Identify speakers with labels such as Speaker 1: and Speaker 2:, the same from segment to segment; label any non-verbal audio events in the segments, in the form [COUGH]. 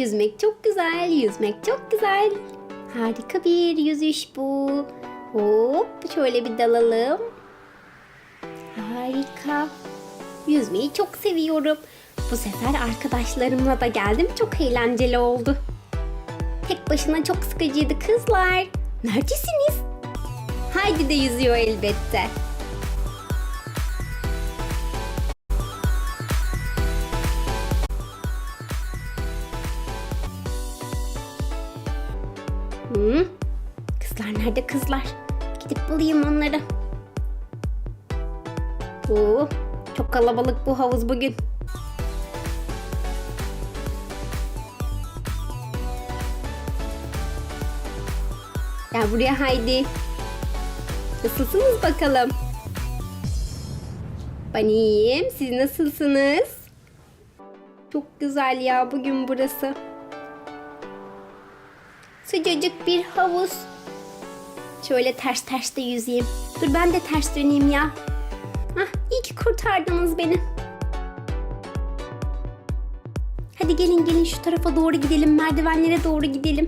Speaker 1: Yüzmek çok güzel, yüzmek çok güzel. Harika bir yüzüş bu. Hop, şöyle bir dalalım. Harika. Yüzmeyi çok seviyorum. Bu sefer arkadaşlarımla da geldim. Çok eğlenceli oldu. Tek başına çok sıkıcıydı kızlar. Neredesiniz? Haydi de yüzüyor elbette. Hı? Kızlar nerede kızlar? Gidip bulayım onları. Oo, çok kalabalık bu havuz bugün. Gel buraya Haydi. Nasılsınız bakalım? Ben iyiyim. Siz nasılsınız? Çok güzel ya bugün burası. Sıcacık bir havuz. Şöyle ters ters de yüzeyim. Dur ben de ters döneyim ya. Hah, iyi ki kurtardınız beni. Hadi gelin gelin şu tarafa doğru gidelim. Merdivenlere doğru gidelim.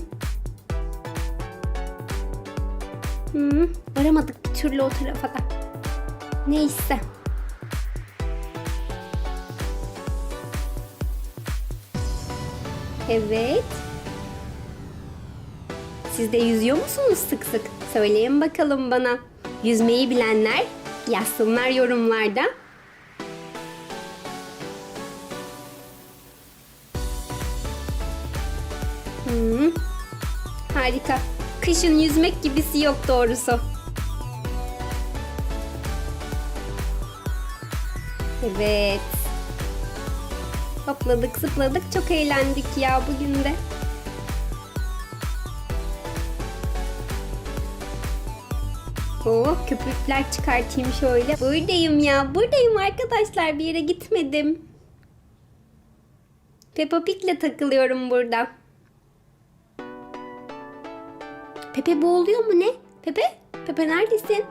Speaker 1: Hmm, varamadık bir türlü o tarafa da. Neyse. Evet. Siz de yüzüyor musunuz sık sık? Söyleyin bakalım bana. Yüzmeyi bilenler yazsınlar yorumlarda. Hmm, harika. Kışın yüzmek gibisi yok doğrusu. Evet. Hopladık zıpladık çok eğlendik ya bugün de. Oh köpükler çıkartayım şöyle. Buradayım ya buradayım arkadaşlar bir yere gitmedim. Peppa Pig'le takılıyorum burada. Pepe boğuluyor mu ne? Pepe? Pepe neredesin?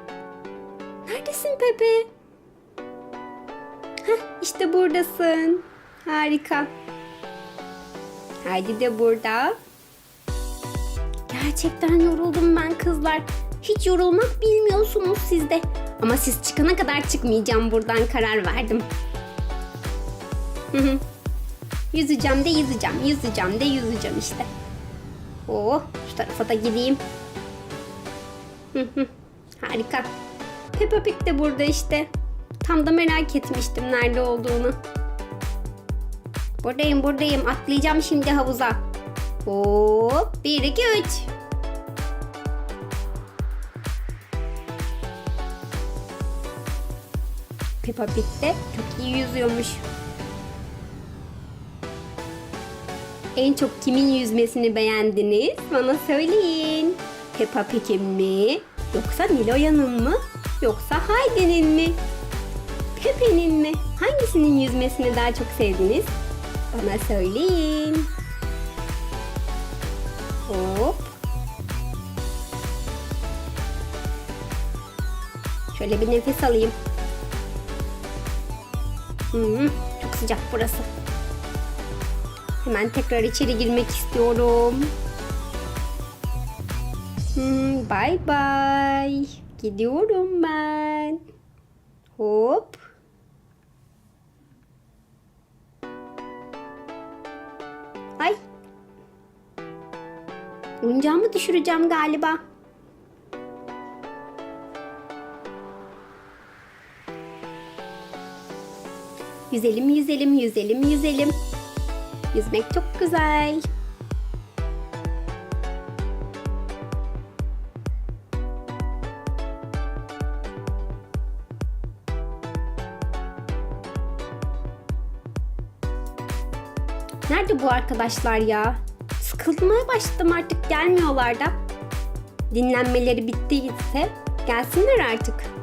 Speaker 1: Neredesin Pepe? Heh işte buradasın. Harika. Haydi de burada. Gerçekten yoruldum ben kızlar. Hiç yorulmak bilmiyorsunuz siz de. Ama siz çıkana kadar çıkmayacağım buradan karar verdim. Yüzeceğim de yüzeceğim, yüzeceğim de yüzeceğim işte. Oh, şu tarafa da gideyim. Harika. Peppa Pig de burada işte. Tam da merak etmiştim nerede olduğunu. Buradayım buradayım. Atlayacağım şimdi havuza. Hop. 1, 2, 3. Peppa Pig de çok iyi yüzüyormuş. En çok kimin yüzmesini beğendiniz? Bana söyleyin. Peppa Pig'in mi? Yoksa Nilo'yanın mı? Yoksa Heidi'nin mi? Pepe'nin mi? Hangisinin yüzmesini daha çok sevdiniz? Bana söyleyin. Hop. Şöyle bir nefes alayım. Hmm, çok sıcak burası. Hemen tekrar içeri girmek istiyorum. Hmm, bye bye. Gidiyorum ben. Hop. Ay. Oyuncağımı düşüreceğim galiba. Yüzelim, yüzelim, yüzelim, yüzelim. Yüzmek çok güzel. Nerede bu arkadaşlar ya? Sıkılmaya başladım artık gelmiyorlar da. Dinlenmeleri bittiyse gelsinler artık.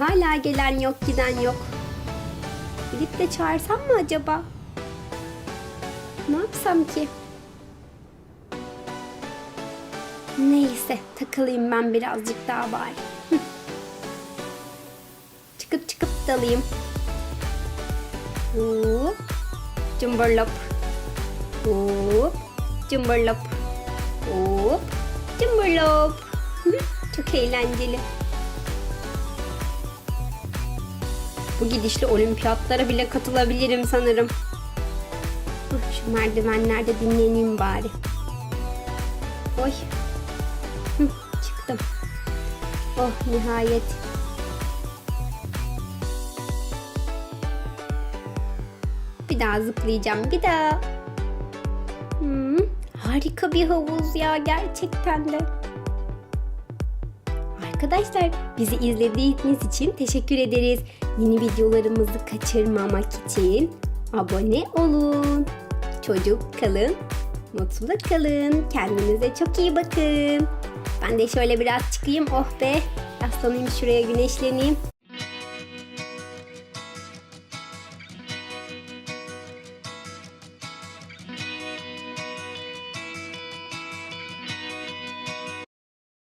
Speaker 1: Hala gelen yok giden yok. Gidip de çağırsam mı acaba? Ne yapsam ki? Neyse takılayım ben birazcık daha bari. [LAUGHS] Çıkıp çıkıp dalayım. Hop. Cumburlop. Hop. Cumburlop. Hop. Cumburlop. [LAUGHS] Çok eğlenceli. Bu gidişle olimpiyatlara bile katılabilirim sanırım. Hah, Şu merdivenlerde dinleneyim bari. Oy. Çıktım. Oh nihayet. Bir daha zıplayacağım. Bir daha. Hmm, harika bir havuz ya gerçekten de. Arkadaşlar bizi izlediğiniz için teşekkür ederiz. Yeni videolarımızı kaçırmamak için abone olun. Çocuk kalın, mutlu kalın. Kendinize çok iyi bakın. Ben de şöyle biraz çıkayım. Oh be. Yaslanayım şuraya güneşleneyim.